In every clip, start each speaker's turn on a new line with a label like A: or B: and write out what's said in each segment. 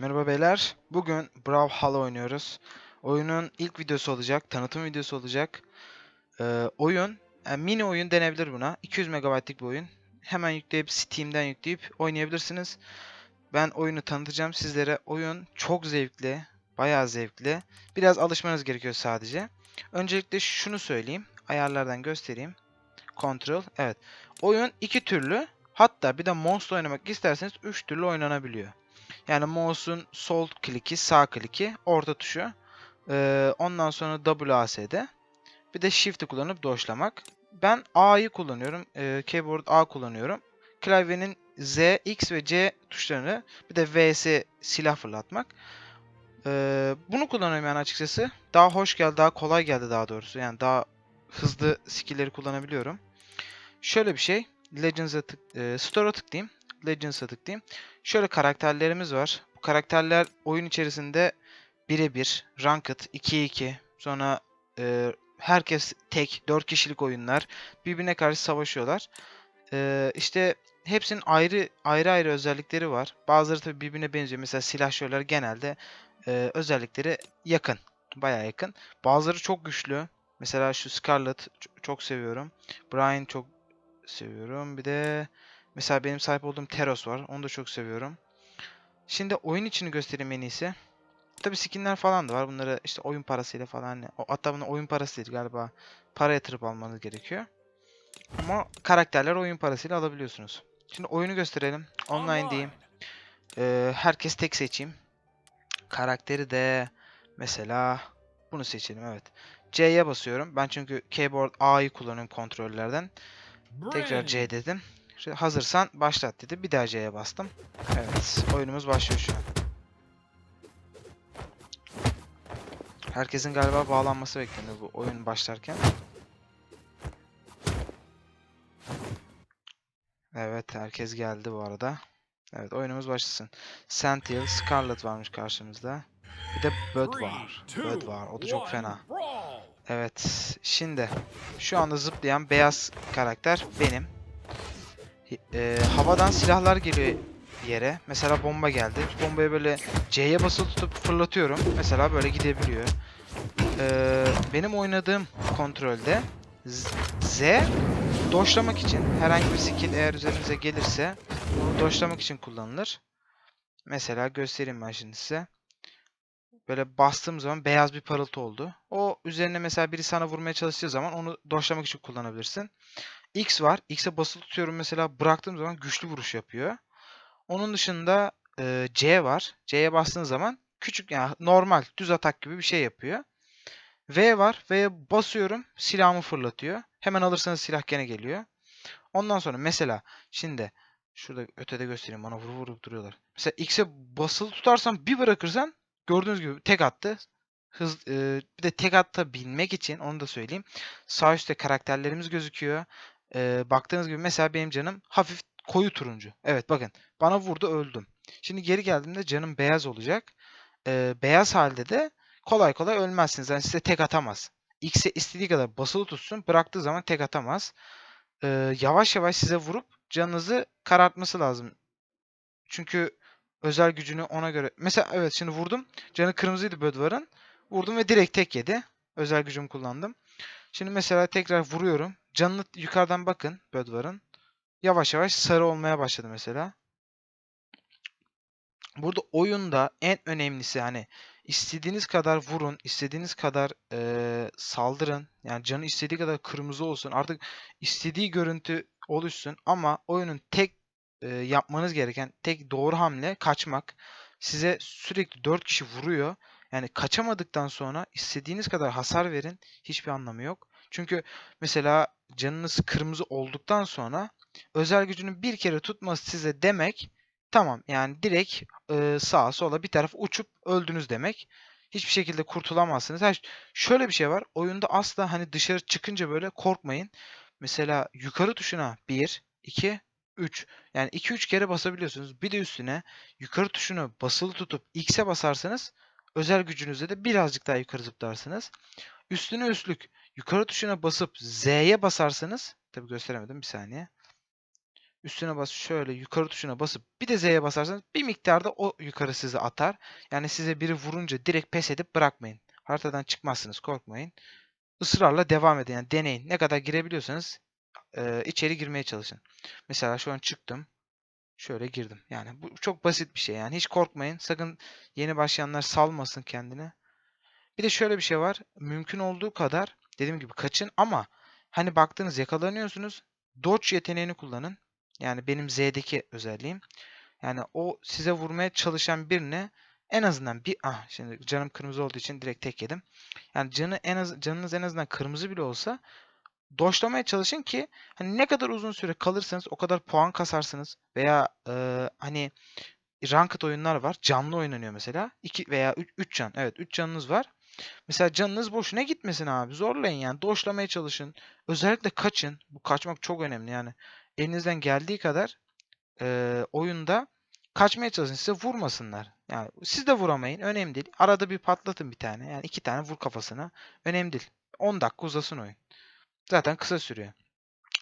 A: Merhaba beyler. Bugün Brawlhalla oynuyoruz. Oyunun ilk videosu olacak, tanıtım videosu olacak. Ee, oyun, yani mini oyun denebilir buna. 200 MB'lik bir oyun. Hemen yükleyip Steam'den yükleyip oynayabilirsiniz. Ben oyunu tanıtacağım sizlere. Oyun çok zevkli, bayağı zevkli. Biraz alışmanız gerekiyor sadece. Öncelikle şunu söyleyeyim. Ayarlardan göstereyim. Control, evet. Oyun iki türlü. Hatta bir de mouse oynamak isterseniz 3 türlü oynanabiliyor. Yani mouse'un sol kliki, sağ kliki, orta tuşu. Ee, ondan sonra WASD. Bir de Shift'i kullanıp doşlamak. Ben A'yı kullanıyorum. Ee, keyboard A kullanıyorum. Klavyenin Z, X ve C tuşlarını bir de VS silah fırlatmak. Ee, bunu kullanıyorum yani açıkçası. Daha hoş geldi, daha kolay geldi daha doğrusu. Yani daha hızlı skill'leri kullanabiliyorum. Şöyle bir şey. Legends'a tık, e, Store'a tıklayayım. Legends'a tıklayayım. Şöyle karakterlerimiz var. Bu karakterler oyun içerisinde birebir, ranked, 2'ye 2, sonra e, herkes tek, 4 kişilik oyunlar birbirine karşı savaşıyorlar. E, işte hepsinin ayrı ayrı ayrı özellikleri var. Bazıları tabii birbirine benziyor. Mesela silahşörler genelde e, özellikleri yakın. Bayağı yakın. Bazıları çok güçlü. Mesela şu Scarlet çok seviyorum. Brian çok seviyorum. Bir de Mesela benim sahip olduğum Teros var. Onu da çok seviyorum. Şimdi oyun içini göstereyim en iyisi. Tabi skinler falan da var. Bunları işte oyun parasıyla falan. o- Hatta bunu oyun parası değil galiba. Para yatırıp almanız gerekiyor. Ama karakterler oyun parasıyla alabiliyorsunuz. Şimdi oyunu gösterelim. Online diyeyim. Ee, herkes tek seçeyim. Karakteri de mesela bunu seçelim evet. C'ye basıyorum. Ben çünkü keyboard A'yı kullanıyorum kontrollerden. Tekrar C dedim. Şimdi hazırsan başlat dedi. Bir daha C'ye bastım. Evet, oyunumuz başlıyor şu an. Herkesin galiba bağlanması bekleniyor bu oyun başlarken. Evet, herkes geldi bu arada. Evet, oyunumuz başlasın. Sentinel, Scarlet varmış karşımızda. Bir de Bud var. Bud var. O da çok fena. Evet, şimdi şu anda zıplayan beyaz karakter benim. E, havadan silahlar geliyor yere. Mesela bomba geldi. Bombayı böyle C'ye basılı tutup fırlatıyorum. Mesela böyle gidebiliyor. E, benim oynadığım kontrolde Z, Z doşlamak için herhangi bir skill eğer üzerinize gelirse bunu doşlamak için kullanılır. Mesela göstereyim ben şimdi size. Böyle bastığım zaman beyaz bir parıltı oldu. O üzerine mesela biri sana vurmaya çalıştığı zaman onu doşlamak için kullanabilirsin. X var. X'e basılı tutuyorum mesela bıraktığım zaman güçlü vuruş yapıyor. Onun dışında e, C var. C'ye bastığın zaman küçük yani normal düz atak gibi bir şey yapıyor. V var. V'ye basıyorum silahımı fırlatıyor. Hemen alırsanız silah gene geliyor. Ondan sonra mesela şimdi şurada ötede göstereyim bana vurup vurup duruyorlar. Mesela X'e basılı tutarsan bir bırakırsan gördüğünüz gibi tek attı. Hız, e, bir de tek atabilmek için onu da söyleyeyim. Sağ üstte karakterlerimiz gözüküyor. Ee, baktığınız gibi mesela benim canım hafif koyu turuncu. Evet bakın bana vurdu öldüm. Şimdi geri geldiğimde canım beyaz olacak. Ee, beyaz halde de kolay kolay ölmezsiniz. Yani size tek atamaz. X'e istediği kadar basılı tutsun bıraktığı zaman tek atamaz. Ee, yavaş yavaş size vurup canınızı karartması lazım. Çünkü özel gücünü ona göre. Mesela evet şimdi vurdum. Canı kırmızıydı Bödvar'ın. Vurdum ve direkt tek yedi. Özel gücümü kullandım. Şimdi mesela tekrar vuruyorum. Canını yukarıdan bakın Bödvar'ın. Yavaş yavaş sarı olmaya başladı mesela. Burada oyunda en önemlisi hani istediğiniz kadar vurun, istediğiniz kadar eee, saldırın. Yani canı istediği kadar kırmızı olsun. Artık istediği görüntü oluşsun. Ama oyunun tek eee, yapmanız gereken tek doğru hamle kaçmak. Size sürekli 4 kişi vuruyor. Yani kaçamadıktan sonra istediğiniz kadar hasar verin. Hiçbir anlamı yok. Çünkü mesela canınız kırmızı olduktan sonra özel gücünün bir kere tutması size demek tamam yani direkt e, sağa sola bir taraf uçup öldünüz demek. Hiçbir şekilde kurtulamazsınız. Ha, şöyle bir şey var. Oyunda asla hani dışarı çıkınca böyle korkmayın. Mesela yukarı tuşuna 1, 2, 3. Yani 2-3 kere basabiliyorsunuz. Bir de üstüne yukarı tuşunu basılı tutup X'e basarsanız özel gücünüzde de birazcık daha yukarı zıplarsınız. Üstüne üstlük yukarı tuşuna basıp Z'ye basarsanız tabi gösteremedim bir saniye. Üstüne bas şöyle yukarı tuşuna basıp bir de Z'ye basarsanız bir miktarda o yukarı sizi atar. Yani size biri vurunca direkt pes edip bırakmayın. Haritadan çıkmazsınız korkmayın. Israrla devam edin yani deneyin. Ne kadar girebiliyorsanız e, içeri girmeye çalışın. Mesela şu an çıktım. Şöyle girdim. Yani bu çok basit bir şey yani. Hiç korkmayın. Sakın yeni başlayanlar salmasın kendini. Bir de şöyle bir şey var. Mümkün olduğu kadar dediğim gibi kaçın ama hani baktınız yakalanıyorsunuz. Dodge yeteneğini kullanın. Yani benim Z'deki özelliğim. Yani o size vurmaya çalışan birine en azından bir ah şimdi canım kırmızı olduğu için direkt tek yedim. Yani canı en az canınız en azından kırmızı bile olsa doşlamaya çalışın ki hani ne kadar uzun süre kalırsanız o kadar puan kasarsınız veya e, hani ranked oyunlar var. Canlı oynanıyor mesela. 2 veya 3 can. Evet 3 canınız var. Mesela canınız boşuna gitmesin abi. Zorlayın yani. Doşlamaya çalışın. Özellikle kaçın. Bu kaçmak çok önemli yani. Elinizden geldiği kadar e, oyunda kaçmaya çalışın. Size vurmasınlar. Yani siz de vuramayın. Önemli değil. Arada bir patlatın bir tane. Yani iki tane vur kafasına. Önemli değil. 10 dakika uzasın oyun. Zaten kısa sürüyor.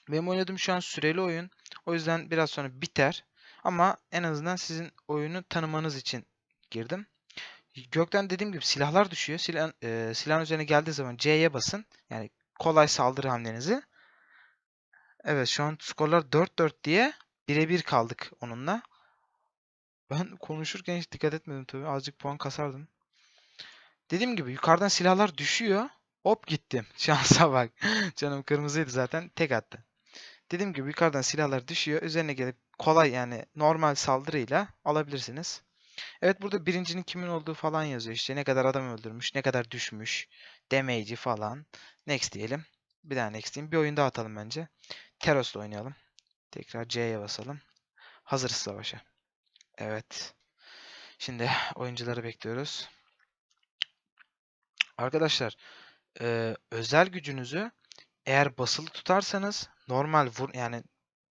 A: Benim oynadığım şu an süreli oyun. O yüzden biraz sonra biter. Ama en azından sizin oyunu tanımanız için girdim. Gökten dediğim gibi silahlar düşüyor. Silah, e, silahın üzerine geldiği zaman C'ye basın. Yani kolay saldırı hamlenizi. Evet şu an skorlar 4-4 diye birebir kaldık onunla. Ben konuşurken hiç dikkat etmedim tabii. Azıcık puan kasardım. Dediğim gibi yukarıdan silahlar düşüyor. Hop gittim. Şansa bak. Canım kırmızıydı zaten. Tek attı. Dediğim gibi yukarıdan silahlar düşüyor. Üzerine gelip kolay yani normal saldırıyla alabilirsiniz. Evet burada birincinin kimin olduğu falan yazıyor. İşte ne kadar adam öldürmüş, ne kadar düşmüş, damage'i falan. Next diyelim. Bir daha next diyeyim. Bir oyun daha atalım bence. Teros'la oynayalım. Tekrar C'ye basalım. Hazırız savaşa. Evet. Şimdi oyuncuları bekliyoruz. Arkadaşlar eee, özel gücünüzü eğer basılı tutarsanız normal vur yani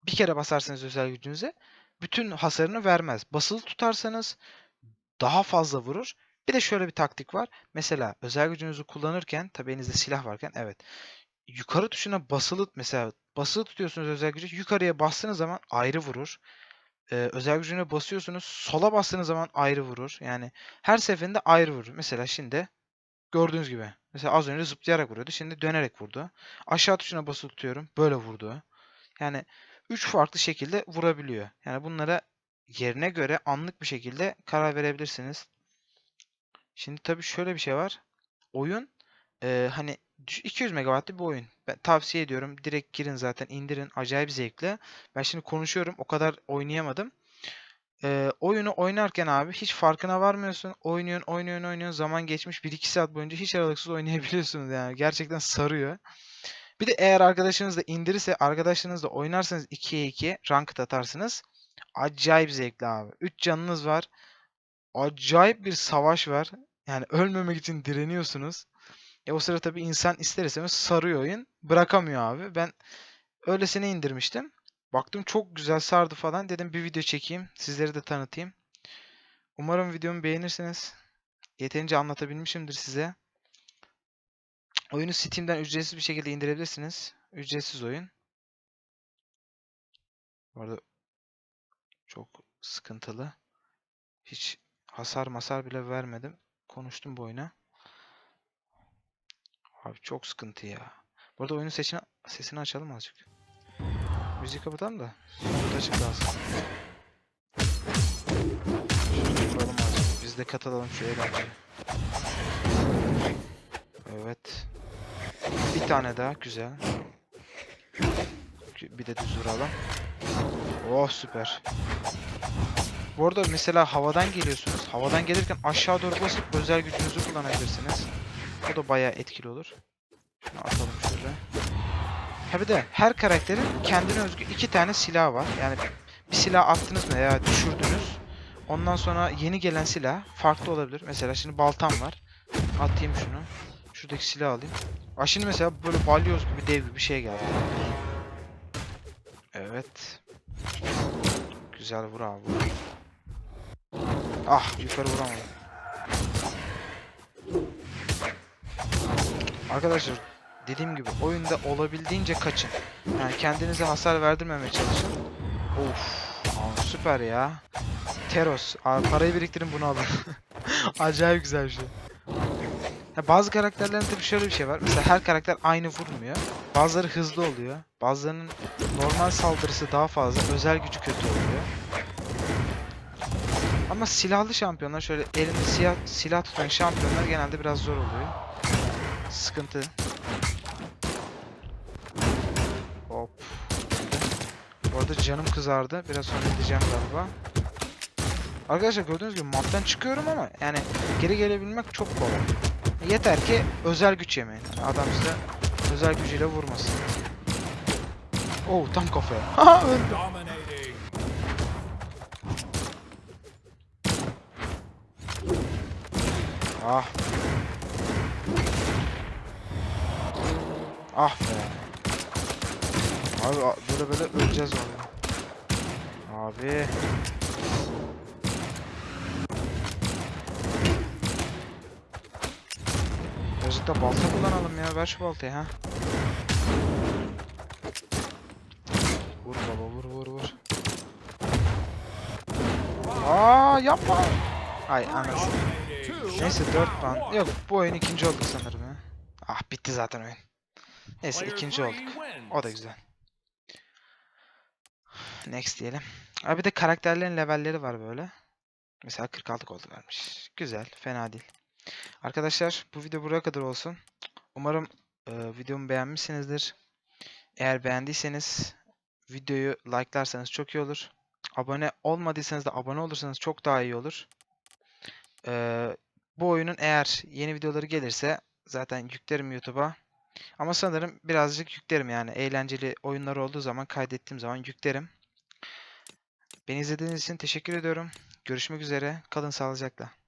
A: bir kere basarsanız özel gücünüze bütün hasarını vermez. Basılı tutarsanız daha fazla vurur. Bir de şöyle bir taktik var. Mesela özel gücünüzü kullanırken tabi elinizde silah varken evet. Yukarı tuşuna basılı mesela basılı tutuyorsunuz özel gücü yukarıya bastığınız zaman ayrı vurur. Ee, özel gücüne basıyorsunuz sola bastığınız zaman ayrı vurur. Yani her seferinde ayrı vurur. Mesela şimdi gördüğünüz gibi. Mesela az önce zıplayarak vuruyordu. Şimdi dönerek vurdu. Aşağı tuşuna basılı tutuyorum. Böyle vurdu. Yani 3 farklı şekilde vurabiliyor. Yani bunlara yerine göre anlık bir şekilde karar verebilirsiniz. Şimdi tabii şöyle bir şey var. Oyun e, hani düş- 200 MB'lı bir oyun. Ben tavsiye ediyorum. Direkt girin zaten indirin. Acayip zevkli. Ben şimdi konuşuyorum. O kadar oynayamadım. E, oyunu oynarken abi hiç farkına varmıyorsun. Oynuyorsun, oynuyorsun, oynuyorsun. Zaman geçmiş 1-2 saat boyunca hiç aralıksız oynayabiliyorsunuz yani. Gerçekten sarıyor. Bir de eğer arkadaşınız da indirirse arkadaşlarınızla oynarsanız 2'ye 2 ranked atarsınız. Acayip zevkli abi. 3 canınız var. Acayip bir savaş var. Yani ölmemek için direniyorsunuz. E o sıra tabii insan ister istemez sarıyor oyun. Bırakamıyor abi. Ben öylesine indirmiştim. Baktım çok güzel sardı falan. Dedim bir video çekeyim. Sizleri de tanıtayım. Umarım videomu beğenirsiniz. Yeterince anlatabilmişimdir size. Oyunu Steam'den ücretsiz bir şekilde indirebilirsiniz. Ücretsiz oyun. Bu arada çok sıkıntılı. Hiç hasar masar bile vermedim. Konuştum bu oyuna. Abi çok sıkıntı ya. Bu arada oyunun sesini, sesini açalım azıcık. Müziği kapatalım da. Burada açık kalsın. Şunu azıcık. Biz de katılalım şu eğlenceye. Evet. Bir tane daha güzel. Bir de düz vuralım. Oh süper. Bu arada mesela havadan geliyorsunuz. Havadan gelirken aşağı doğru basıp özel gücünüzü kullanabilirsiniz. O da bayağı etkili olur. Şunu atalım şöyle. Ha bir de her karakterin kendine özgü iki tane silahı var. Yani bir silah attınız mı veya düşürdünüz. Ondan sonra yeni gelen silah farklı olabilir. Mesela şimdi baltam var. Atayım şunu. Şuradaki silahı alayım. Aa şimdi mesela böyle balyoz gibi dev gibi bir şey geldi. Evet. Güzel vur abi. Ah yukarı vuramadım. Arkadaşlar dediğim gibi oyunda olabildiğince kaçın. Yani kendinize hasar verdirmemeye çalışın. Of. Aa, süper ya. Teros. Parayı biriktirin bunu alın. Acayip güzel bir şey. Ya bazı karakterlerin tabii şöyle bir şey var. Mesela her karakter aynı vurmuyor. Bazıları hızlı oluyor. Bazılarının normal saldırısı daha fazla. Özel gücü kötü oluyor. Ama silahlı şampiyonlar şöyle elinde siyah, silah tutan şampiyonlar genelde biraz zor oluyor. Sıkıntı. Hop. Bu arada canım kızardı. Biraz sonra gideceğim galiba. Arkadaşlar gördüğünüz gibi maptan çıkıyorum ama yani geri gelebilmek çok kolay. Yeter ki özel güç yemeyin. Adam size özel gücüyle vurmasın. Oo tam kafaya. Haha öldü. Ah. Ah be. Abi böyle böyle öleceğiz valla. Abi. Birazcık da balta kullanalım ya. Ver şu baltayı ha. Vur baba vur vur vur. Aa yapma. Ay anasını. Neyse 4 puan. Yok bu oyun ikinci olduk sanırım ya. Ah bitti zaten oyun. Neyse ikinci olduk. O da güzel. Next diyelim. Abi de karakterlerin levelleri var böyle. Mesela 46 gold vermiş. Güzel, fena değil. Arkadaşlar bu video buraya kadar olsun. Umarım e, videomu beğenmişsinizdir. Eğer beğendiyseniz videoyu like'larsanız çok iyi olur. Abone olmadıysanız da abone olursanız çok daha iyi olur. Ee, bu oyunun eğer yeni videoları gelirse zaten yüklerim YouTube'a. Ama sanırım birazcık yüklerim yani. Eğlenceli oyunlar olduğu zaman kaydettiğim zaman yüklerim. Beni izlediğiniz için teşekkür ediyorum. Görüşmek üzere. Kalın sağlıcakla.